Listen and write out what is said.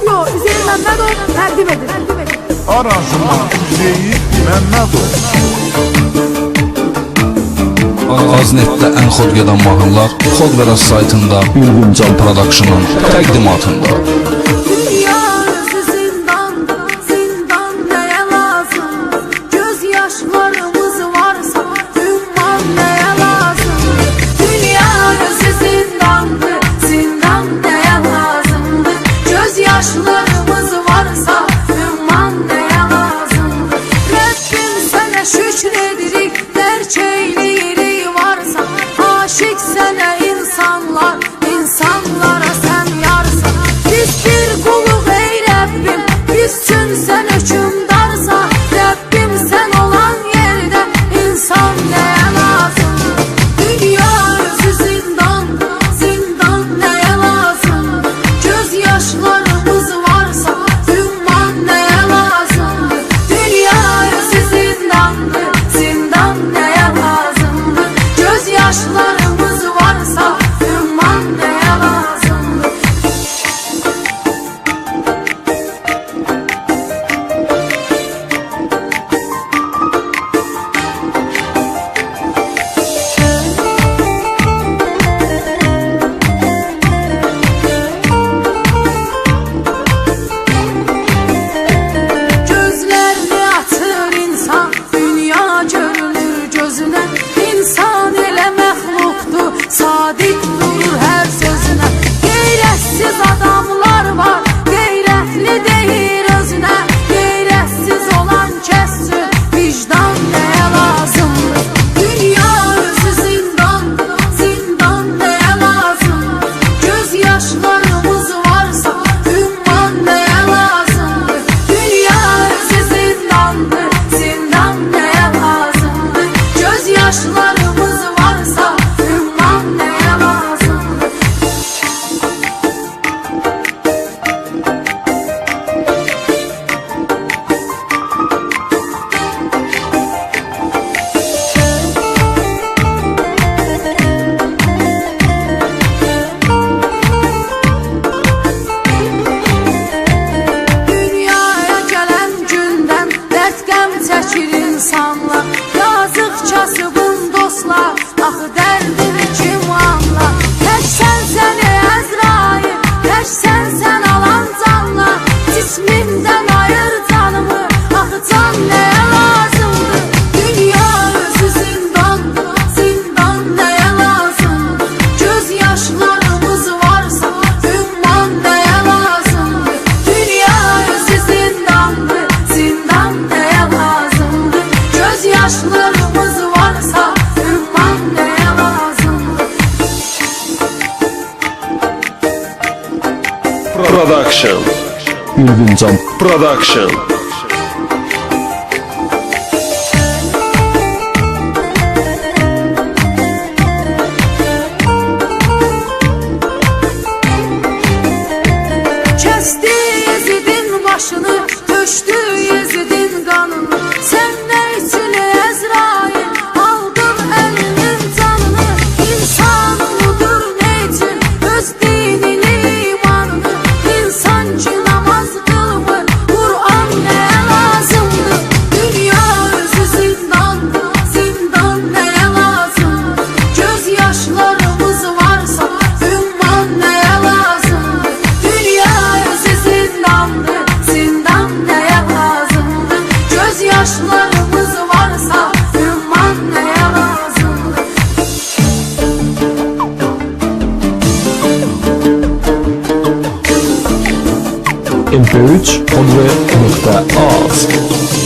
Diyor Üzeyir Mehmetov təqdim edir. Arasında Üzeyir Mehmetov. Aznetdə ən xod gedən mahnılar Xod Veras saytında Ülgün Can Production-ın təqdimatında. dərd qəm çəkir insanlar Yazıqçası bun dostlar Axı ah, dərdi Production. Ülgün Can Production. Kesti Yezid'in başını, köştü Yezid'in mp3podry.org